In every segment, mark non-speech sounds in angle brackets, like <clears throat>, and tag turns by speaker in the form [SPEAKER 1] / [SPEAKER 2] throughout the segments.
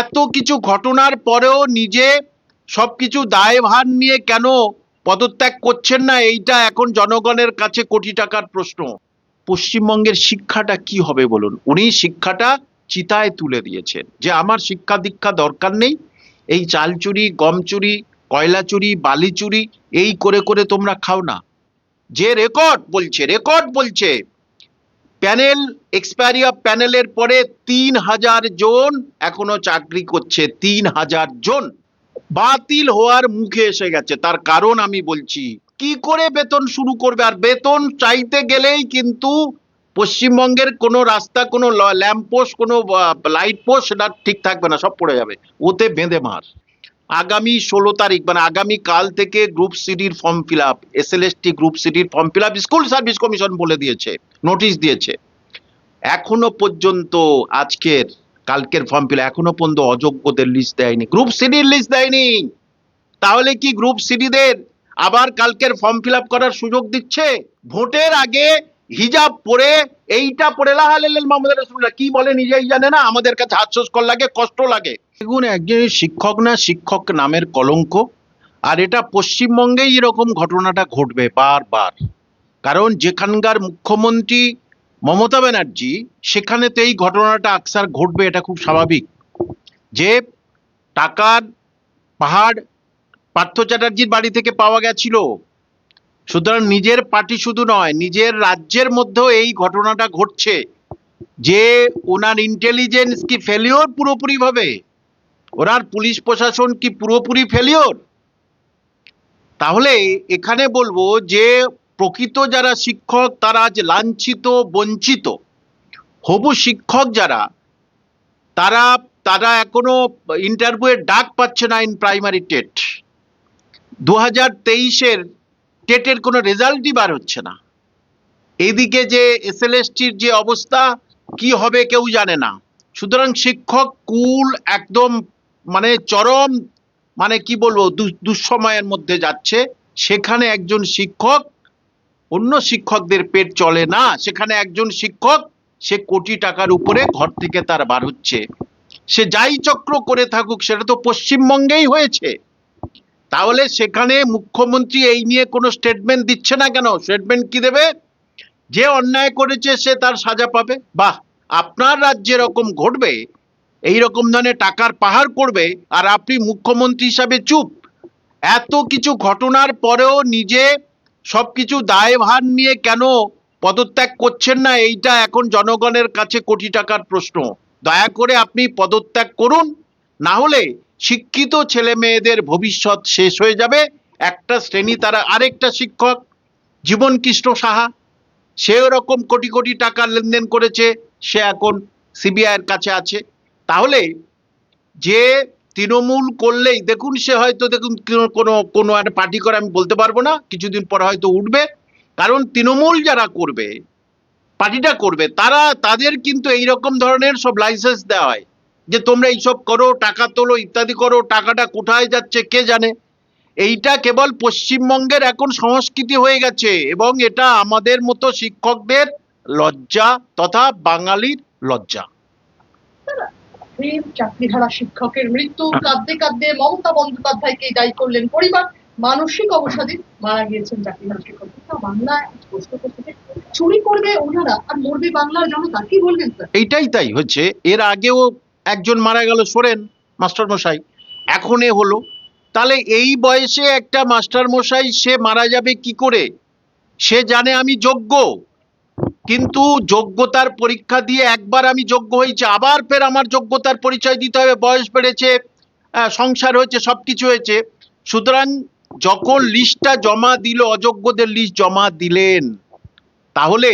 [SPEAKER 1] এত কিছু ঘটনার পরেও নিজে সব সবকিছু দায়ভার নিয়ে কেন পদত্যাগ করছেন না? এইটা এখন জনগণের কাছে কোটি টাকার প্রশ্ন। পশ্চিমবঙ্গের শিক্ষাটা কি হবে বলুন? উনি শিক্ষাটা চিতায় তুলে দিয়েছেন যে আমার শিক্ষা দীক্ষা দরকার নেই। এই চাল চুরি, গম চুরি, কয়লা চুরি, বালি চুরি, এই করে করে তোমরা খাও না। যে রেকর্ড বলছে রেকর্ড বলছে। প্যানেল এক্সপায়ারি অফ প্যানেলের পরে তিন হাজার জন এখনও চাকরি করছে, তিন হাজার জন। বাতিল হওয়ার মুখে এসে গেছে, তার কারণ আমি বলছি। কি করে বেতন শুরু করবে? আর বেতন চাইতে গেলেই কিন্তু পশ্চিমবঙ্গের কোনো রাস্তা, কোনো ল্যাম্পপোস্ট, কোনো লাইট পোস্ট সেটা ঠিক থাকবে না, সব পড়ে যাবে। ওতে বেঁধে মার। আগামী ষোলো তারিখ মানে আগামী কাল থেকে group সিডির form fill up S L S group সিডির form fill up school service commission বলে দিয়েছে নোটিশ দিয়েছে। এখনও পর্যন্ত আজকের, কালকের ফর্ম ফিল এখনও পর্যন্ত অযোগ্যদের লিস্ট দেয়নি। গ্রুপ সিডির লিস্ট দেয়নি। তাহলে কি গ্রুপ সিডিদের আবার কালকের ফর্ম ফিল আপ করার সুযোগ দিচ্ছে? ভোটের আগে হিজাব পরে এইটা পরে লাহালেল মাহমুদ রসুল্লাহ কি বলে নিজেই জানে না? আমাদের কাছে হাস্যস্কর লাগে, কষ্ট লাগে। দেখুন, একজন শিক্ষক না, শিক্ষক নামের কলঙ্ক। আর এটা পশ্চিমবঙ্গেই এরকম ঘটনাটা ঘটবে বারবার। কারণ যেখানকার মুখ্যমন্ত্রী মমতা ব্যানার্জি সেখানে তো এই ঘটনাটা আকসার ঘটবে, এটা খুব স্বাভাবিক। যে টাকার পাহাড় পার্থ চ্যাটার্জির বাড়ি থেকে পাওয়া গেছিল। সুতরাং নিজের পার্টি শুধু নয়, নিজের রাজ্যের মধ্যেও এই ঘটনাটা ঘটছে। যে ওনার ইন্টেলিজেন্স কি ফেলিওর পুরোপুরি ওনার পুলিশ প্রশাসন কি পুরোপুরি ফেলিওর তাহলে এখানে বলব যে প্রকৃত যারা শিক্ষক, তারা আজ লাঞ্ছিত, বঞ্চিত। হবু শিক্ষক যারা, তারা তারা এখনও ইন্টারভিউয়ের ডাক পাচ্ছে না ইন প্রাইমারি টেট। দু হাজার তেইশের টেটের কোনো রেজাল্টই বার হচ্ছে না। এইদিকে যে এসএলএসটির যে অবস্থা, কি হবে কেউ জানে না। সুতরাং শিক্ষক কুল একদম মানে চরম মানে কি বলব দুঃসময়ের মধ্যে যাচ্ছে। সেখানে একজন শিক্ষক, অন্য শিক্ষকদের পেট চলে না। সেখানে একজন শিক্ষক, সে কোটি টাকার উপরে ঘর থেকে তার বার হচ্ছে। সে যাই চক্র করে থাকুক, সেটা তো পশ্চিমবঙ্গেই হয়েছে। তাহলে সেখানে মুখ্যমন্ত্রী এই নিয়ে কোনো স্টেটমেন্ট দিচ্ছে না কেন? স্টেটমেন্ট কি দেবে? যে অন্যায় করেছে সে তার সাজা পাবে। বাহ! আপনার রাজ্যে এরকম ঘটবে? এই রকম ধরনের টাকার পাহাড় করবে আর আপনি মুখ্যমন্ত্রী হিসাবে চুপ। এত কিছু ঘটনার পরেও নিজে সব সবকিছু দায়ভার নিয়ে কেন পদত্যাগ করছেন না, এইটা এখন জনগণের কাছে কোটি টাকার প্রশ্ন। দয়া করে আপনি পদত্যাগ করুন, না হলে শিক্ষিত ছেলে মেয়েদের ভবিষ্যৎ শেষ হয়ে যাবে। একটা শ্রেণি তারা আরেকটা শিক্ষক জীবন কৃষ্ণ সাহা সে ওরকম কোটি কোটি টাকা লেনদেন করেছে, সে এখন সিবিআইয়ের কাছে আছে। তাহলে যে তৃণমূল করলেই, দেখুন সে হয়তো, দেখুন কোনো- কোনো একটা পার্টি করে আমি বলতে পারব না, কিছুদিন পরে হয়তো উঠবে। কারণ তৃণমূল যারা করবে পার্টিটা করবে, তারা, তাদের কিন্তু এই রকম ধরনের সব লাইসেন্স দেওয়া হয়। যে তোমরা এইসব করো, টাকা তোলো, ইত্যাদি করো, টাকাটা কোথায় যাচ্ছে, কে জানে। এইটা কেবল পশ্চিমবঙ্গের এখন সংস্কৃতি হয়ে গেছে, এবং এটা আমাদের মতো শিক্ষকদের লজ্জা তথা বাঙালির লজ্জা।
[SPEAKER 2] ফের চাকরিহারা শিক্ষকের মৃত্যু, কাঁদতে কাঁদতে মমতা বন্দ্যোপাধ্যায়কে দায়ী করলেন পরিবার, মানসিক অবসাদে মারা গিয়েছেন চাকরিহারা শিক্ষক। বাংলায় চুরি করবে ওনারা আর মরবে বাংলার জনতা, কি বলবেন স্যার?
[SPEAKER 1] এইটাই তাই হচ্ছে। এর আগেও একজন মারা গেল, সোরেন মাস্টার মশাই এখন এ হলো। তাহলে এই বয়সে একটা মাস্টার মশাই সে মারা যাবে কি করে? সে জানে আমি যোগ্য। কিন্তু যোগ্যতার পরীক্ষা দিয়ে একবার আমি যোগ্য হয়েছি, আবার ফের আমার যোগ্যতার পরিচয় দিতে হবে, বয়স বেড়েছে সংসার হয়েছে সব কিছু হয়েছে। সুতরাং যখন লিস্টটা জমা দিল, অযোগ্যদের লিস্ট জমা দিলেন, তাহলে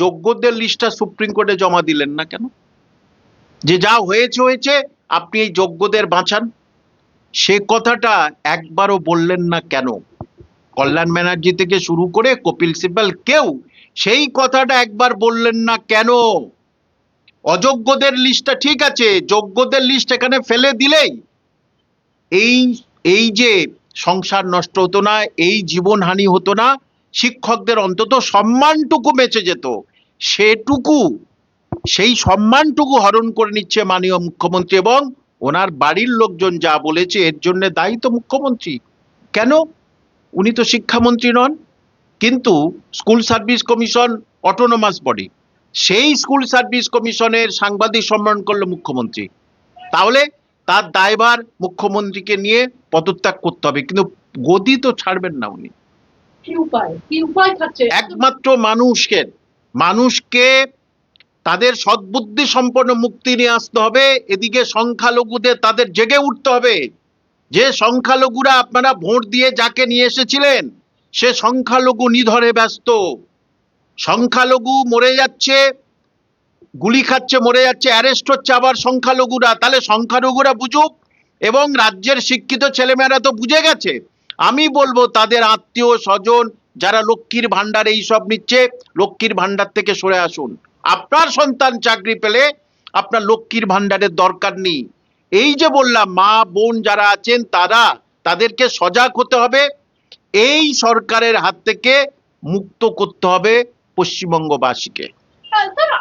[SPEAKER 1] যোগ্যদের লিস্টটা সুপ্রিম কোর্টে জমা দিলেন না কেন? যে যা হয়েছে হয়েছে, আপনি এই যোগ্যদের বাঁচান। সে কথাটা একবারও বললেন না কেন? কল্যাণ ব্যানার্জি থেকে শুরু করে কপিল সিব্বাল, কেউ সেই কথাটা একবার বললেন না কেন? অযোগ্যদের লিস্টটা ঠিক আছে, যোগ্যদের লিস্ট এখানে ফেলে দিলেই এই এই যে সংসার নষ্ট হতো না, এই জীবনহানি হতো না, শিক্ষকদের অন্তত সম্মানটুকু বেঁচে যেত, সেটুকু, সেই সম্মানটুকু হরণ করে নিচ্ছে মাননীয় মুখ্যমন্ত্রী এবং ওনার বাড়ির লোকজন যা বলেছে, এর জন্য দায়ী তো মুখ্যমন্ত্রী। কেন? উনি তো শিক্ষামন্ত্রী নন। কিন্তু school service commission autonomous body সেই স্কুল সার্ভিস কমিশনের সাংবাদিক সম্মেলন করল মুখ্যমন্ত্রী। তাহলে তার দায়ভার মুখ্যমন্ত্রীকে নিয়ে পদত্যাগ করতে হবে কিন্তু গদি তো ছাড়বেন না উনি। একমাত্র মানুষকে মানুষকে তাদের সদ্বুদ্ধি সম্পন্ন মুক্তি নিয়ে আসতে হবে এদিকে সংখ্যালঘুদের তাদের জেগে উঠতে হবে। যে সংখ্যালঘুরা আপনারা ভোট দিয়ে যাকে নিয়ে এসেছিলেন সে সংখ্যালঘু নিধরে ব্যস্ত। সংখ্যালঘু মরে যাচ্ছে, গুলি খাচ্ছে, মরে যাচ্ছে অ্যারেস্ট হচ্ছে আবার সংখ্যালঘুরা। তাহলে সংখ্যালঘুরা বুঝুক এবং রাজ্যের শিক্ষিত ছেলেমেয়েরা তো বুঝে গেছে। আমি বলব তাদের আত্মীয় স্বজন যারা লক্ষ্মীর ভান্ডার এই সব নিচ্ছে, লক্ষ্মীর ভান্ডার থেকে সরে আসুন। আপনার সন্তান চাকরি পেলে আপনার লক্ষ্মীর ভান্ডারের দরকার নেই। এই যে বললাম, মা, বোন যারা আছেন, তারা তাদেরকে সজাগ হতে হবে এই সরকারের হাত থেকে মুক্ত করতে হবে পশ্চিমবঙ্গবাসীকে।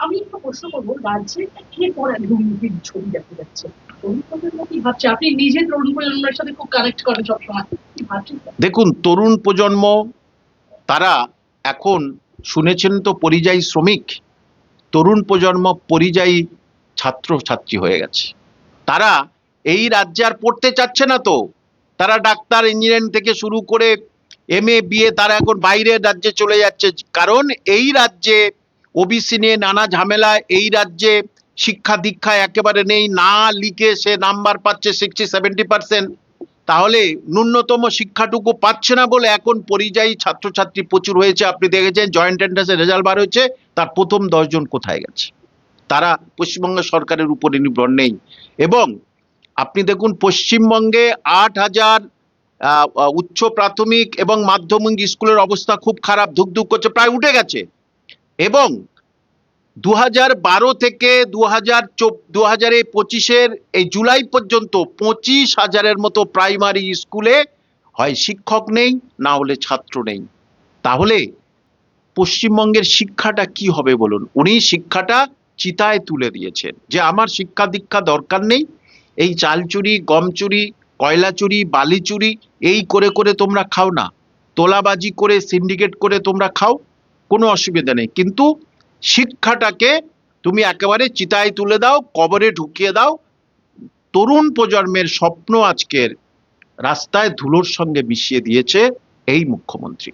[SPEAKER 2] আমি একটু প্রশ্ন করব। রাজ্যে কে পরে দুর্নীতির ছবি দেখা যাচ্ছে। তরুণ প্রজন্ম কি ভাবছে? আপনি নিজে তরুণ প্রজন্মের সাথে খুব কানেক্ট করেন সবসময়। কি ভাবছেন স্যার?
[SPEAKER 1] দেখুন তরুণ প্রজন্ম তারা এখন শুনেছেন তো পরিযায়ী শ্রমিক? তরুণ প্রজন্ম পরিযায়ী ছাত্র ছাত্রী হয়ে গেছে। তারা এই রাজ্যে আর পড়তে চাচ্ছে না তো? তারা ডাক্তার ইঞ্জিনিয়ারিং থেকে শুরু করে এম এ বিএ তারা এখন বাইরের রাজ্যে চলে যাচ্ছে। কারণ এই রাজ্যে ওবিসি নিয়ে নানা ঝামেলা, এই রাজ্যে শিক্ষা দীক্ষা একেবারে নেই, না লিখে সে নাম্বার পাচ্ছে সিক্সটি সেভেন্টি পার্সেন্ট তাহলে ন্যূনতম শিক্ষাটুকু পাচ্ছে না বলে এখন পরিযায়ী ছাত্রছাত্রী প্রচুর হয়েছে। আপনি দেখেছেন জয়েন্ট এন্ট্রান্সের রেজাল্ট বার হয়েছে, তার প্রথম দশজন কোথায় গেছে? তারা পশ্চিমবঙ্গ সরকারের উপরে নির্ভর নেই। এবং আপনি দেখুন, পশ্চিমবঙ্গে আট হাজার উচ্চ প্রাথমিক এবং মাধ্যমিক স্কুলের অবস্থা খুব খারাপ, ধুকধুক করছে, প্রায় উঠে গেছে। এবং দু হাজার বারো থেকে দু হাজার দু হাজার পঁচিশের, এই জুলাই পর্যন্ত পঁচিশ হাজারের মতো প্রাইমারি স্কুলে হয় শিক্ষক নেই, না হলে ছাত্র নেই। তাহলে পশ্চিমবঙ্গের শিক্ষাটা কি হবে বলুন? উনি শিক্ষাটা চিতায় তুলে দিয়েছেন যে আমার শিক্ষা দীক্ষা দরকার নেই, এই চাল চুরি গম চুরি কয়লা চুরি, বালি চুরি, এই করে করে তোমরা খাও না। তোলাবাজি করে সিন্ডিকেট করে তোমরা খাও, কোনো অসুবিধা নেই। কিন্তু শিক্ষাটাকে তুমি একেবারে চিতায় তুলে দাও, কবরে ঢুকিয়ে দাও। তরুণ প্রজন্মের স্বপ্ন আজকের রাস্তায় ধুলোর সঙ্গে মিশিয়ে দিয়েছে এই মুখ্যমন্ত্রী।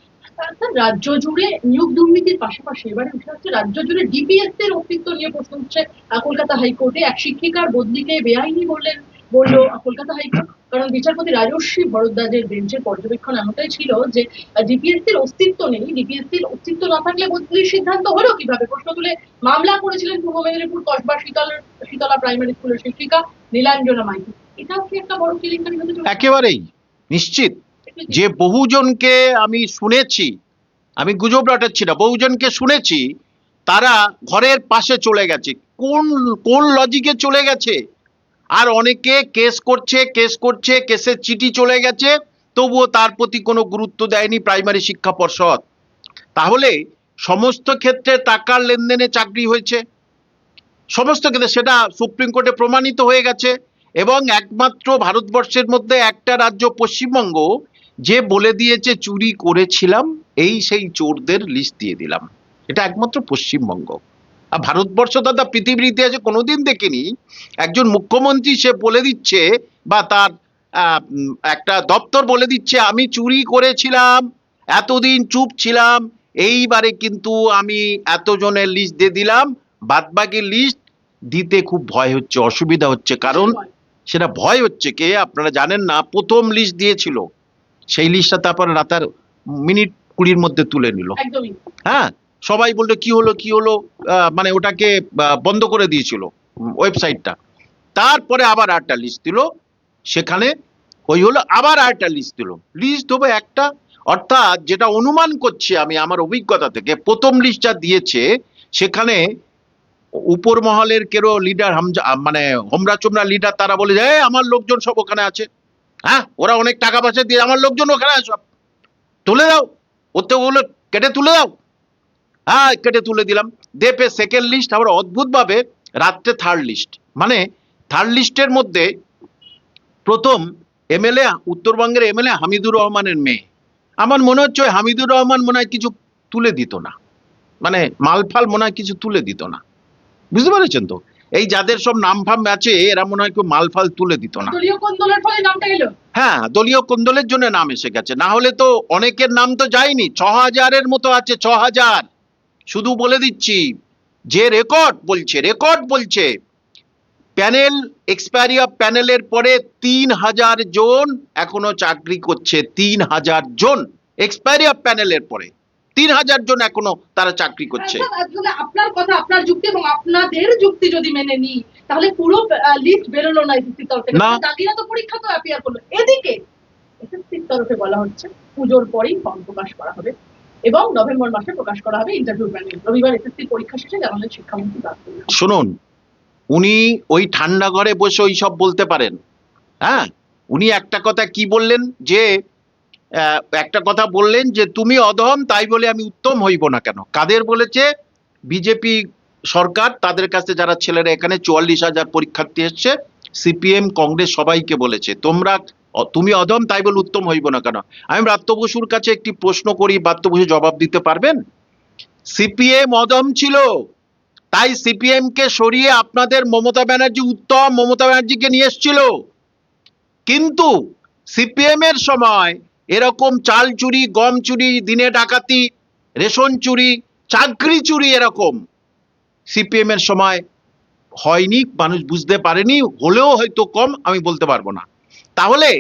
[SPEAKER 2] রাজ্য জুড়ে নিয়োগ দুর্নীতির পাশাপাশি এবারে উঠে আসছে রাজ্য জুড়ে ডিপিএস এর অস্তিত্ব নিয়ে প্রশ্ন উঠছে কলকাতা হাইকোর্টে। এক শিক্ষিকার বদলিকে বেআইনি বললেন, বলল কলকাতা হাইকোর্ট। কারণ বিচারপতি রাজস্বী ভরদ্বাজের বেঞ্চের পর্যবেক্ষণ এমনটাই ছিল যে ডিপিএসসি এর অস্তিত্ব নেই। ডিপিএসসি এর অস্তিত্ব না থাকলে বদলির সিদ্ধান্ত হলো কীভাবে? প্রশ্ন তুলে মামলা করেছিলেন পূর্ব মেদিনীপুর কসবা শীতল শীতলা প্রাইমারি স্কুলের শিক্ষিকা নীলাঞ্জনা মাইতি। এটাও কি একটা বড় কেলেঙ্কারি হতে চলেছে?
[SPEAKER 1] একেবারেই নিশ্চিত। যে বহুজনকে আমি শুনেছি আমি গুজব রটাচ্ছি না বহুজনকে শুনেছি তারা ঘরের পাশে চলে গেছে। কোন কোন লজিকে চলে গেছে? আর অনেকে কেস করছে কেস করছে কেসের চিঠি চলে গেছে, তবুও তার প্রতি কোনো গুরুত্ব দেয়নি প্রাইমারি শিক্ষা পর্ষদ। তাহলে সমস্ত ক্ষেত্রে টাকার লেনদেনে চাকরি হয়েছে। সমস্ত ক্ষেত্রে সেটা সুপ্রিম কোর্টে প্রমাণিত হয়ে গেছে এবং একমাত্র ভারতবর্ষের মধ্যে একটা রাজ্য, পশ্চিমবঙ্গ, যে বলে দিয়েছে, চুরি করেছিলাম এই সেই চোরদের লিস্ট দিয়ে দিলাম। এটা একমাত্র পশ্চিমবঙ্গ। ভারতবর্ষ দাদা পৃথিবীর ইতিহাসে কোনোদিন দেখিনি একজন মুখ্যমন্ত্রী সে বলে দিচ্ছে বা তার একটা দপ্তর বলে দিচ্ছে আমি চুরি করেছিলাম এতদিন চুপ ছিলাম এইবারে কিন্তু আমি এতজনের লিস্ট দিয়ে দিলাম বাদবাকি লিস্ট দিতে খুব ভয় হচ্ছে অসুবিধা হচ্ছে। কারণ সেটা ভয় হচ্ছে কে? আপনারা জানেন না প্রথম লিস্ট দিয়েছিল সেই লিস্টটা তারপর রাতার মিনিট কুড়ির মধ্যে তুলে নিল। হ্যাঁ? সবাই বলল, কি হলো কি হলো? মানে ওটাকে বন্ধ করে দিয়েছিল ওয়েবসাইটটা। তারপরে আবার আরেকটা লিস্ট দিল। সেখানে ওই হলো আবার আরেকটা লিস্ট দিল। লিস্ট হবে একটা, অর্থাৎ যেটা অনুমান করছি আমি আমার অভিজ্ঞতা থেকে, প্রথম লিস্টটা দিয়েছে, সেখানে উপর মহলের কেরো লিডার হামজা মানে হোমরা চোমরা লিডার তারা বলে যে আমার লোকজন সব ওখানে আছে। হ্যাঁ ওরা অনেক টাকা পয়সা দিয়ে, আমার লোকজন ওখানে আছে সব। তুলে দাও। ওতে ওগুলো কেটে তুলে দাও। হ্যাঁ কেটে তুলে দিলাম। দেপে সেকেন্ড লিস্ট আবার অদ্ভুতভাবে রাত্রে থার্ড লিস্ট মানে থার্ড লিস্টের মধ্যে প্রথম এমএলএ উত্তরবঙ্গের এমএলএ হামিদুর রহমানের মেয়ে। আমার মনে হচ্ছে ওই হামিদুর রহমান মনে হয় কিছু তুলে দিত না। মানে মালফাল মনে হয় কিছু তুলে দিত না। বুঝতে পেরেছেন তো? এই যাদের সব নাম ফাম আছে এরা মনে হয় কেউ মালফাল তুলে দিত না। হ্যাঁ দলীয় কোন্দলের জন্য নাম এসে গেছে? না হলে তো অনেকের নাম তো যায়নি। ছ হাজারের মতো আছে ছ হাজার শুধু বলে দিচ্ছি যে রেকর্ড বলছে রেকর্ড বলছে প্যানেল এক্সপায়ারি অফ প্যানেলের পরে তিন হাজার জন এখনও চাকরি করছে তিন হাজার জন এক্সপায়ারি অফ প্যানেলের পরে। তিন হাজার জন এখনও তারা চাকরি করছে।
[SPEAKER 2] আপনার কথা আপনার যুক্তি এবং আপনাদের যুক্তি যদি মেনে নিই তাহলে পুরো লিস্ট বেরোলো না এসএসসির তরফ
[SPEAKER 1] না।
[SPEAKER 2] তো পরীক্ষা তো অ্যাপিয়ার করল। এদিকে এসএসসির তরফে বলা হচ্ছে পুজোর পরেই ফর্ম প্রকাশ করা হবে। এবং নভেম্বর মাসে প্রকাশ করা হবে ইন্টারভিউ প্যানেল রবিবার এসএসসি পরীক্ষা শেষে জানালেন শিক্ষামন্ত্রী
[SPEAKER 1] শুনুন, উনি ওই ঠান্ডা ঘরে বসে ওই সব বলতে পারেন। হ্যাঁ উনি একটা কথা কি বললেন যে একটা কথা বললেন যে, তুমি অধম, তাই বলে আমি উত্তম হইব না কেন? কাদের বলেছে? বিজেপি সরকার, তাদের কাছে যারা ছেলেরা এখানে চুয়াল্লিশ হাজার পরীক্ষার্থী এসছে, সিপিএম, কংগ্রেস সবাইকে বলেছে। তোমরা তুমি অধম, তাই বলে উত্তম হইব না কেন? আমি ব্রাত্য বসুর কাছে একটি প্রশ্ন করি ব্রাত্য বসু জবাব দিতে পারবেন? সিপিএম অধম ছিল, তাই সিপিএম কে সরিয়ে আপনাদের মমতা ব্যানার্জি, উত্তম মমতা ব্যানার্জিকে নিয়ে এসেছিল। কিন্তু সিপিএম এর সময় এরকম চাল চুরি, গম চুরি, দিনে ডাকাতি, রেশন চুরি, চাকরি চুরি এরকম সিপিএম এর সময় হয়নি, মানুষ বুঝতে পারেনি, হলেও হয়তো কম, আমি বলতে পারব না। তাহলে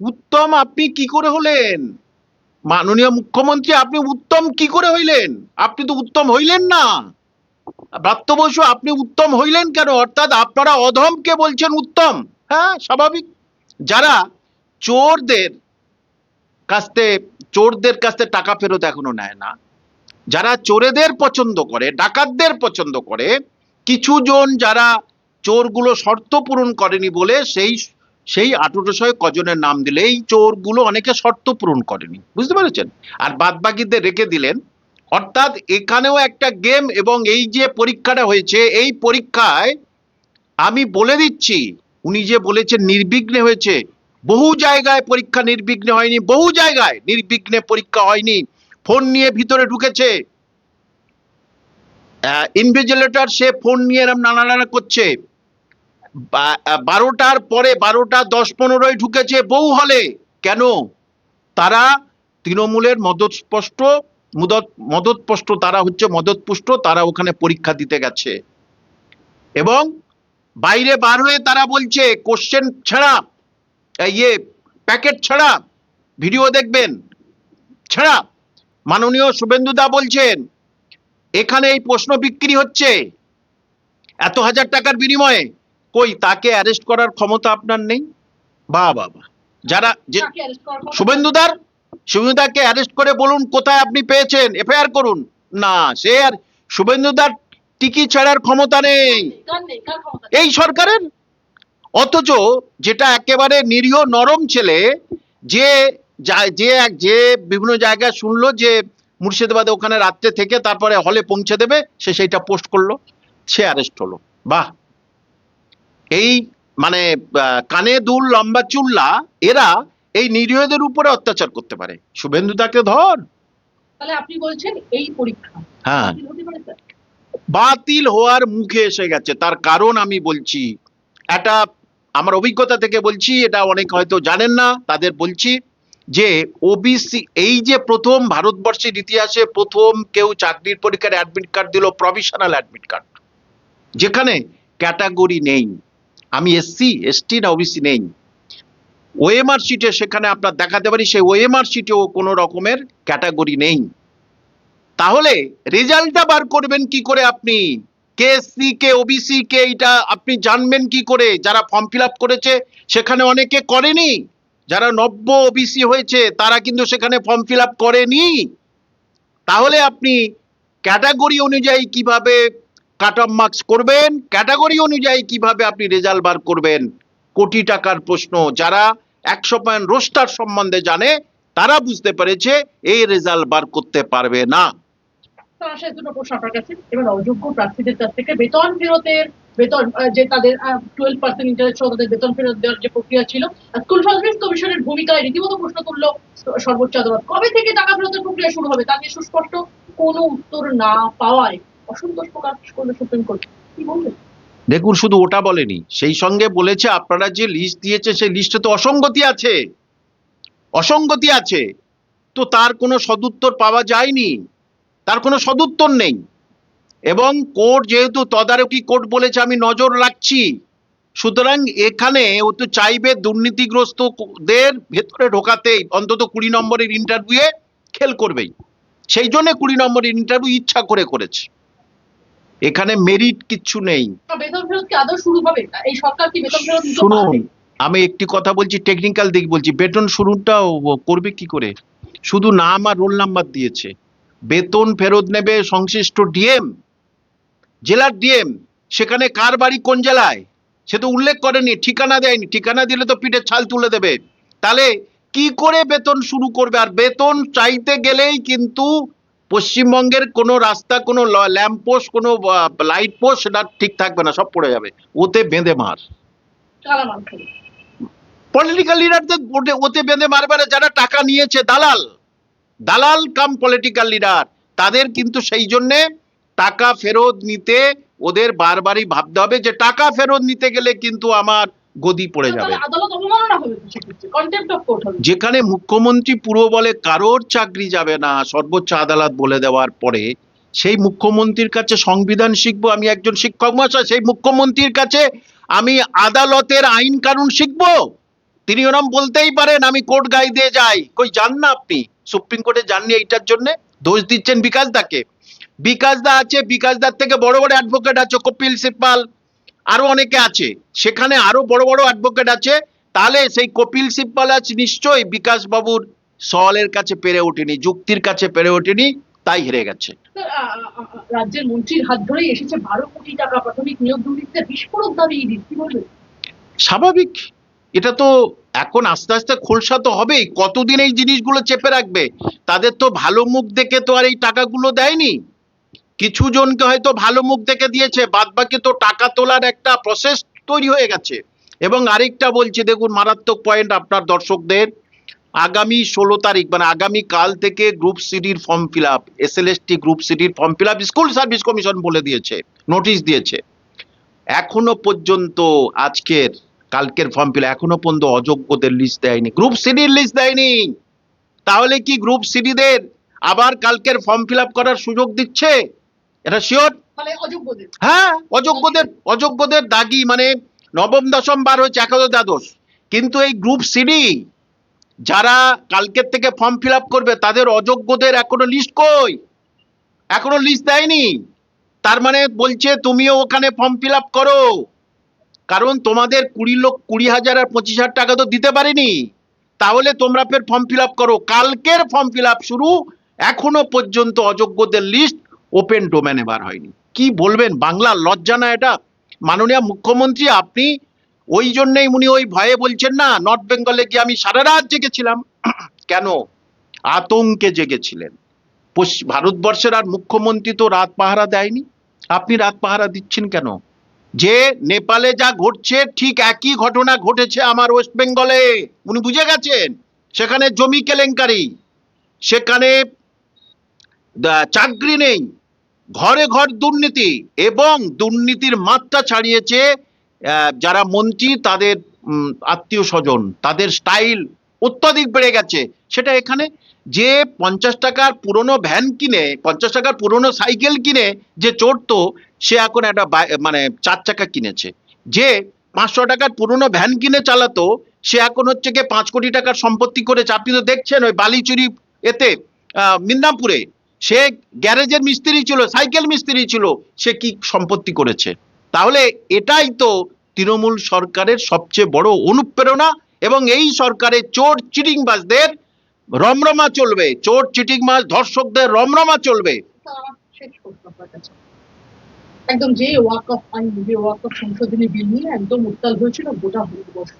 [SPEAKER 1] উত্তম আপনি কি করে হলেন? মাননীয় মুখ্যমন্ত্রী, আপনি উত্তম কি করে হইলেন? আপনি তো উত্তম হইলেন না। ব্রাত্য বসু আপনি উত্তম হইলেন কেন? অর্থাৎ আপনারা অধমকে বলছেন উত্তম। হ্যাঁ স্বাভাবিক। যারা চোরদের কাছতে চোরদের কাছতে টাকা ফেরত এখনও নেয় না, যারা চোরেদের পছন্দ করে, ডাকাতদের পছন্দ করে কিছু জন যারা চোরগুলো শর্ত পূরণ করেনি বলে সেই সেই আঠেরোশো কজনের নাম দিলে এই চোরগুলো অনেকে শর্ত পূরণ করেনি। বুঝতে পেরেছেন? আর বাদ বাকিদের রেখে দিলেন। অর্থাৎ এখানেও একটা গেম এবং এই যে পরীক্ষাটা হয়েছে, এই পরীক্ষায় আমি বলে দিচ্ছি, উনি যে বলেছেন নির্বিঘ্নে হয়েছে, বহু জায়গায় পরীক্ষা নির্বিঘ্নে হয়নি, বহু জায়গায় নির্বিঘ্নে পরীক্ষা হয়নি, ফোন নিয়ে ভিতরে ঢুকেছে। ইনভিজিলেটর সে ফোন নিয়ে এরম নানা নানা করছে। বারোটার পরে বারোটা দশ পনেরোয় ঢুকেছে বহু হলে। কেন? তারা তৃণমূলের মদতস্পষ্ট, মুদত মদতপুষ্ট তারা হচ্ছে মদতপুষ্ট, তারা ওখানে পরীক্ষা দিতে গেছে। এবং বাইরে বার হয়ে তারা বলছে কোশ্চেন ছাড়া ইয়ে প্যাকেট ছাড়া, ভিডিও দেখবেন, ছাড়া। মাননীয় শুভেন্দুদা বলছেন, এখানে এই প্রশ্ন বিক্রি হচ্ছে। এত হাজার টাকার বিনিময়ে কই তাকে অ্যারেস্ট করার ক্ষমতা আপনার নেই? বা বাবা যারা যে শুভেন্দুদার শুভেন্দুদাকে অ্যারেস্ট করে বলুন কোথায় আপনি পেয়েছেন এফআইআর করুন। না সে আর শুভেন্দুদার টিকি ছাড়ার ক্ষমতা নেই। এই সরকারের? অথচ যেটা একেবারে নিরীহ নরম ছেলে যে যা- যে এক- যে বিভিন্ন জায়গায় শুনলো যে মুর্শিদাবাদে ওখানে রাত্রে থেকে তারপরে হলে পৌঁছে দেবে সে সেইটা পোস্ট করল সে অ্যারেস্ট হলো। বাহ! এই মানে কানে দুল লম্বা চুল্লা এরা এই নিরীহদের উপরে অত্যাচার করতে পারে। শুভেন্দু তাকে ধর।
[SPEAKER 2] তাহলে আপনি বলছেন এই পরীক্ষা।
[SPEAKER 1] হ্যাঁ।
[SPEAKER 2] বাতিল
[SPEAKER 1] হওয়ার মুখে এসে গেছে। তার কারণ আমি বলছি এটা আমার অভিজ্ঞতা থেকে বলছি এটা অনেক হয়তো জানেন না তাদের বলছি যে ওবিসি এই যে প্রথম ভারতবর্ষের ইতিহাসে প্রথম কেউ চাকরির পরীক্ষার অ্যাডমিট কার্ড দিল প্রভিশনাল অ্যাডমিট কার্ড যেখানে ক্যাটাগরি নেই। আমি এসসি এসটি না ওবিসি নেই। ওএমআর শিটে সেখানে আপনার দেখাতে পারি, সেই ওএমআর শিটেও কোনো রকমের ক্যাটাগরি নেই। তাহলে রেজাল্টটা বার করবেন কি করে আপনি? কে এসসি কে ওবিসি কে এটা আপনি জানবেন কি করে? যারা ফর্ম ফিল করেছে, সেখানে অনেকে করেনি। যারা নব্য ওবিসি হয়েছে, তারা কিন্তু সেখানে ফর্ম ফিল করেনি। তাহলে আপনি ক্যাটাগরি অনুযায়ী কীভাবে কাট অফ মার্কস করবেন। ক্যাটাগরি অনুযায়ী কীভাবে আপনি রেজাল্ট বার করবেন? কোটি টাকার প্রশ্ন। যারা একশো পয়েন্ট রোস্টার সম্বন্ধে জানে, তারা বুঝতে পেরেছে এই রেজাল্ট বার করতে পারবে না।
[SPEAKER 2] এবার অযোগ্য প্রার্থীদের থেকে বেতন ফেরতের, বেতন যে তাদের টুয়েলভ পার্সেন্ট বেতন ফেরত দেওয়ার যে প্রক্রিয়া ছিল স্কুল ভূমিকায় প্রশ্ন সর্বোচ্চ আদালত। কবে থেকে টাকা ফেরতের প্রক্রিয়া শুরু হবে? তা নিয়ে সুস্পষ্ট কোনো উত্তর না পাওয়ায় অসন্তোষ প্রকাশ করল সুপ্রিম কোর্ট। কি
[SPEAKER 1] দেখুন, শুধু ওটা বলেনি, সেই সঙ্গে বলেছে, আপনারা যে লিস্ট দিয়েছে, সেই লিস্টে তো অসঙ্গতি আছে। অসঙ্গতি আছে। তো তার কোনো সদুত্তর পাওয়া যায়নি। তার কোনো সদুত্তর নেই। এবং কোর্ট যেহেতু তদারকি, কোর্ট বলেছে, আমি নজর রাখছি। সুতরাং এখানে ও তো চাইবে দুর্নীতিগ্রস্তদের ভেতরে ঢোকাতেই, অন্তত কুড়ি নম্বরের ইন্টারভিউয়ে খেল করবেই। সেই জন্য কুড়ি নম্বরের ইন্টারভিউ ইচ্ছা করে করেছে। এখানে মেরিট কিচ্ছু নেই।
[SPEAKER 2] বেতন ফেরত কি আদৌ শুরু হবে? এই সরকার কি বেতন ফেরত
[SPEAKER 1] শুনুন আমি একটি কথা বলছি টেকনিক্যাল দিক বলছি। বেতন শুরুটা করবে কি করে? শুধু নাম আর রোল নাম্বার দিয়েছে। বেতন ফেরত নেবে সংশ্লিষ্ট ডিএম জেলার ডিএম সেখানে কার বাড়ি কোন জেলায়? সে তো উল্লেখ করেনি ঠিকানা দেয়নি। ঠিকানা দিলে তো পিঠে ছাল তুলে দেবে। তাহলে কি করে বেতন শুরু করবে? আর বেতন চাইতে গেলেই কিন্তু পশ্চিমবঙ্গের কোনো রাস্তা, কোনো ল্যাম্পপোস্ট কোনো লাইট পোস্ট, সেটা ঠিক থাকবে না, সব পড়ে যাবে ওতে বেঁধে মার? পলিটিক্যাল লিডারদের ওতে বেঁধে মারবে না যারা টাকা নিয়েছে, দালাল দালাল কাম পলিটিক্যাল লিডার তাদের কিন্তু সেই জন্যে টাকা ফেরত নিতে ওদের বারবারই ভাবতে হবে যে, টাকা ফেরত নিতে গেলে কিন্তু আমার গদি পড়ে যাবে। যেখানে মুখ্যমন্ত্রী পুরো বলে কারোর চাকরি যাবে না সর্বোচ্চ আদালত বলে দেওয়ার পরে সেই মুখ্যমন্ত্রীর কাছে সংবিধান শিখব আমি একজন শিক্ষক মহাশয় সেই মুখ্যমন্ত্রীর কাছে আমি আদালতের আইন কানুন শিখব? তিনি ওরম বলতেই পারেন আমি কোর্ট গাই দিয়ে যাই। কই যান না আপনি। সুপ্রিম কোর্টে যাননি এইটার জন্য? দোষ দিচ্ছেন বিকাশ দাকে। বিকাশ দা আছে বিকাশ দার থেকে বড় বড় অ্যাডভোকেট আছে কপিল সিপাল আরও অনেকে আছে। সেখানে আরও বড় বড় অ্যাডভোকেট আছে। তাহলে সেই কপিল সিব্বাল আজ নিশ্চয়ই বিকাশ বাবুর সওয়ালের কাছে পেরে ওঠেনি যুক্তির কাছে পেরে ওঠেনি তাই হেরে গেছে।
[SPEAKER 2] রাজ্যের মন্ত্রীর হাত ধরেই এসেছে বারো কোটি টাকা প্রাথমিক নিয়োগ দুর্নীতিতে বিস্ফোরক দাবি কি
[SPEAKER 1] স্বাভাবিক। এটা তো এখন আস্তে আস্তে খোলসা তো হবেই। কতদিন এই জিনিসগুলো চেপে রাখবে? তাদের তো ভালো মুখ দেখে তো আর এই টাকাগুলো দেয়নি। কিছু জনকে হয়তো ভালো মুখ দেখে দিয়েছে বাদ বাকি তো টাকা তোলার একটা প্রসেস তৈরি হয়ে গেছে। এবং আরেকটা বলছি, দেখুন, মারাত্মক পয়েন্ট আপনার দর্শকদের। আগামী ষোলো তারিখ মানে আগামী কাল থেকে group সিডির form fill up S group সিডির form fill up school service commission বলে দিয়েছে নোটিশ দিয়েছে। এখনও পর্যন্ত আজকের, কালকের ফর্ম ফিল এখনও পর্যন্ত অযোগ্যদের লিস্ট দেয়নি। গ্রুপ সিডির লিস্ট দেয়নি। তাহলে কি গ্রুপ সিডিদের আবার কালকের ফর্ম ফিল আপ করার সুযোগ দিচ্ছে? এটা শিওর
[SPEAKER 2] মানে
[SPEAKER 1] হ্যাঁ অযোগ্যদের অযোগ্যদের দাগি মানে নবম দশম বার হচ্ছে একাদশ দ্বাদশ। কিন্তু এই গ্রুপ সিডি যারা কালকের থেকে ফর্ম ফিল করবে তাদের অযোগ্যদের এখনও লিস্ট কই? এখনও লিস্ট দেয়নি। তার মানে বলছে তুমিও ওখানে ফর্ম ফিল আপ করো। কারণ তোমাদের কুড়ি লোক কুড়ি হাজার আর পঁচিশ হাজার টাকা তো দিতে পারিনি। তাহলে তোমরা ফের ফর্ম ফিল আপ করো। কালকের ফর্ম ফিল আপ শুরু এখনও পর্যন্ত অযোগ্যদের লিস্ট ওপেন ডোমেনে বার হয়নি। কি বলবেন? বাংলার লজ্জা না এটা? মাননীয় মুখ্যমন্ত্রী, আপনি ওই জন্যই উনি ওই ভয়ে বলছেন না নর্থ বেঙ্গলে গিয়ে আমি সারা রাত জেগেছিলাম। <clears throat> কেন? আতঙ্কে জেগেছিলেন। ভারতবর্ষের আর মুখ্যমন্ত্রী তো রাত পাহারা দেয়নি। আপনি রাত পাহারা দিচ্ছেন কেন? যে নেপালে যা ঘটছে, ঠিক একই ঘটনা ঘটেছে আমার ওয়েস্ট বেঙ্গলে উনি বুঝে গেছেন? সেখানে জমি কেলেঙ্কারি। সেখানে চাকরি নেই। ঘরে ঘর দুর্নীতি এবং দুর্নীতির মাত্রা ছাড়িয়েছে যারা মন্ত্রী তাদের আত্মীয় স্বজন, তাদের স্টাইল অত্যাধিক বেড়ে গেছে। সেটা এখানে যে পঞ্চাশ টাকার পুরনো ভ্যান কিনে, পঞ্চাশ টাকার পুরনো সাইকেল কিনে যে চড়তো, সে এখন একটা মানে চার চাকা কিনেছে। যে পাঁচশো টাকার পুরনো ভ্যান কিনে চালাতো, সে এখন হচ্ছে গিয়ে পাঁচ কোটি টাকার সম্পত্তি করেছে আপনি তো দেখছেন ওই বালিচুরি এতে মিদনাপুরে সে গ্যারেজের মিস্ত্রি ছিল, সাইকেল মিস্ত্রি ছিল, সে কি সম্পত্তি করেছে? তাহলে এটাই তো তৃণমূল সরকারের সবচেয়ে বড় অনুপ্রেরণা এবং এই সরকারের চোর চিটিংবাজদের রমরমা চলবে, চোর চিটিংবাজ ধর্ষকদের রমরমা চলবে।
[SPEAKER 2] একদম যে ওয়াক অফ আইন, যে ওয়াক অফ সংশোধনী বিল নিয়ে একদম উত্তাল হয়েছিল গোটা ভারতবর্ষ।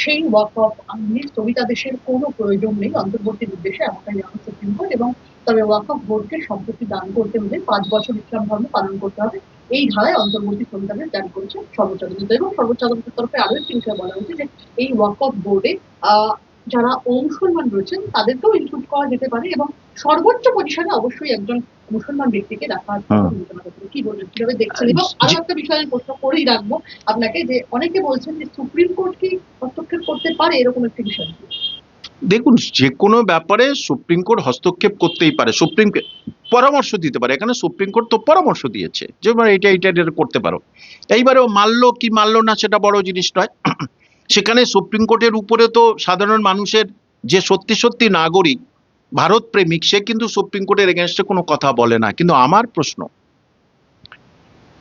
[SPEAKER 2] সেই ওয়াক অফ আইনের স্থগিতাদেশের কোনো প্রয়োজন নেই, অন্তর্বর্তী নির্দেশে এমনটাই জানানো সুপ্রিম কোর্ট এবং তবে ওয়াক অফ বোর্ডকে সম্পত্তি দান করতে হলে পাঁচ বছর ইসলাম ধর্ম পালন করতে হবে। এই ধারায় অন্তর্বর্তী সরকারের জারি করেছে সর্বোচ্চ আদালত এবং সর্বোচ্চ আদালতের তরফে আরও একটি বিষয় বলা হয়েছে যে এই ওয়াকফ বোর্ডে যারা অমুসলমান রয়েছেন তাদেরকেও ইনক্লুড করা যেতে পারে এবং সর্বোচ্চ পজিশনে অবশ্যই একজন মুসলমান ব্যক্তিকে রাখা হবে। কি বলবেন? কীভাবে দেখছেন? এবং আরও একটা বিষয়ে প্রশ্ন করেই রাখব আপনাকে যে অনেকে বলছেন যে সুপ্রিম কোর্ট কি হস্তক্ষেপ করতে পারে এরকম একটি বিষয়।
[SPEAKER 1] দেখুন, যে কোনো ব্যাপারে সুপ্রিম কোর্ট হস্তক্ষেপ করতেই পারে। সুপ্রিম পরামর্শ দিতে পারে। এখানে সুপ্রিম কোর্ট তো পরামর্শ দিয়েছে যে এটা এটা এটা করতে পারো। এইবারেও মানলো কি মানলো না সেটা বড় জিনিস নয়। <clears throat> সেখানে সুপ্রিম কোর্টের উপরে তো সাধারণ মানুষের যে সত্যি সত্যি নাগরিক, ভারত প্রেমিক, সে কিন্তু সুপ্রিম কোর্টের এগেনস্টে কোনো কথা বলে না। কিন্তু আমার প্রশ্ন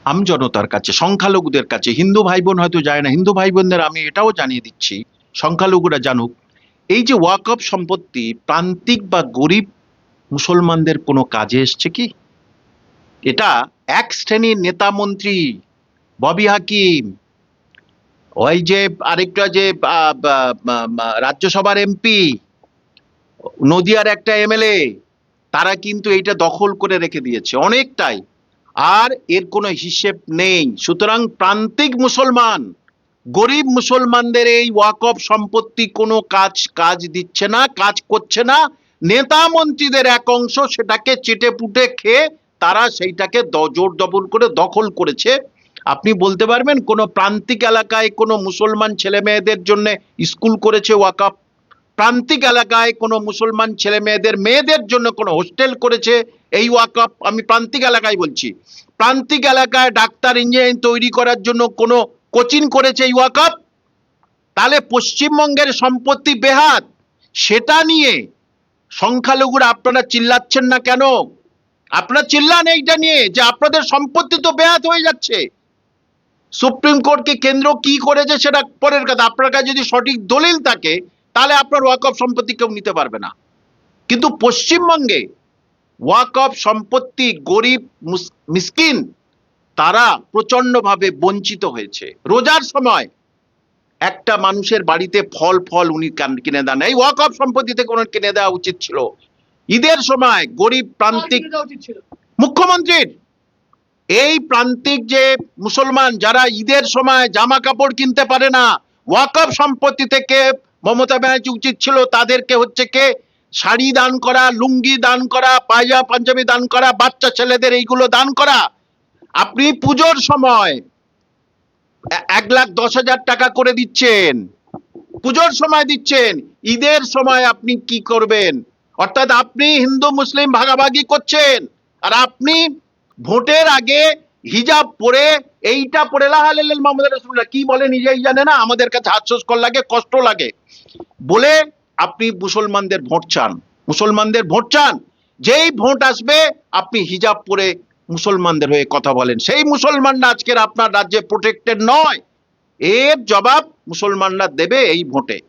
[SPEAKER 1] আম জনতার কাছে, সংখ্যালঘুদের কাছে, হিন্দু ভাই বোন হয়তো যায় না। হিন্দু ভাই বোনদের আমি এটাও জানিয়ে দিচ্ছি, সংখ্যালঘুরা জানুক এই যে ওয়াকফ সম্পত্তি, প্রান্তিক বা গরিব মুসলমানদের কোনো কাজে এসছে কি? এটা এক শ্রেণির নেতা মন্ত্রী ববি হাকিম, ওই যে আরেকটা যে রাজ্যসভার এমপি, নদিয়ার একটা এমএলএ, তারা কিন্তু এইটা দখল করে রেখে দিয়েছে অনেকটাই। আর এর কোনো হিসেব নেই। সুতরাং প্রান্তিক মুসলমান গরিব মুসলমানদের এই ওয়াকফ সম্পত্তি কোনো কাজ কাজ দিচ্ছে না, কাজ করছে না। নেতা মন্ত্রীদের এক অংশ সেটাকে চেটে পুটে খেয়ে তারা সেইটাকে জোর দবল করে দখল করেছে। আপনি বলতে পারবেন কোনো প্রান্তিক এলাকায় কোনো মুসলমান ছেলে মেয়েদের জন্য স্কুল করেছে ওয়াকফ? প্রান্তিক এলাকায় কোনো মুসলমান ছেলে মেয়েদের মেয়েদের জন্য কোনো হোস্টেল করেছে এই ওয়াকফ? আমি প্রান্তিক এলাকায় বলছি। প্রান্তিক এলাকায় ডাক্তার, ইঞ্জিনিয়ারিং তৈরি করার জন্য কোনো কোচিং করেছে ওয়াকফ তাহলে পশ্চিমবঙ্গের সম্পত্তি বেহাত। সেটা নিয়ে সংখ্যালঘুরা আপনারা চিল্লাচ্ছেন না কেন? আপনারা চিল্লান এইটা নিয়ে যে আপনাদের সম্পত্তি তো বেহাত হয়ে যাচ্ছে। সুপ্রিম কোর্টকে কেন্দ্র কি করেছে সেটা পরের কথা। আপনার কাছে যদি সঠিক দলিল থাকে, তাহলে আপনার ওয়াকফ সম্পত্তি কেউ নিতে পারবে না। কিন্তু পশ্চিমবঙ্গে ওয়াকফ সম্পত্তি গরিব, মুস- মিসকিন তারা প্রচন্ডভাবে বঞ্চিত হয়েছে। রোজার সময় একটা মানুষের বাড়িতে ফল ফল উনি কিনে দেন এই ওয়াকফ সম্পত্তি থেকে ওনার কিনে দেওয়া উচিত ছিল। ঈদের সময় গরিব প্রান্তিক মুখ্যমন্ত্রীর এই প্রান্তিক যে মুসলমান যারা ঈদের সময় জামা কাপড় কিনতে পারে না ওয়াকফ সম্পত্তি থেকে মমতা ব্যানার্জি উচিত ছিল তাদেরকে হচ্ছে কে শাড়ি দান করা লুঙ্গি দান করা পায়জা পাঞ্জাবি দান করা বাচ্চা ছেলেদের এইগুলো দান করা। আপনি পুজোর সময় এক লাখ দশ হাজার টাকা করে দিচ্ছেন। পুজোর সময় দিচ্ছেন। ঈদের সময় আপনি কি করবেন? অর্থাৎ আপনি হিন্দু, মুসলিম ভাগাভাগি করছেন। আর আপনি ভোটের আগে হিজাব পরে এইটা পরে লাহালেল রসুল্লাহ কি বলে নিজেই জানে না? আমাদের কাছে হাস্যস্কর লাগে, কষ্ট লাগে। বলে আপনি মুসলমানদের ভোট চান। মুসলমানদের ভোট চান। যেই ভোট আসবে, আপনি হিজাব পরে মুসলমানদের হয়ে কথা বলেন। সেই মুসলমানরা আজকের আপনার রাজ্যে প্রোটেক্টেড নয়। এর জবাব মুসলমানরা দেবে এই ভোটে।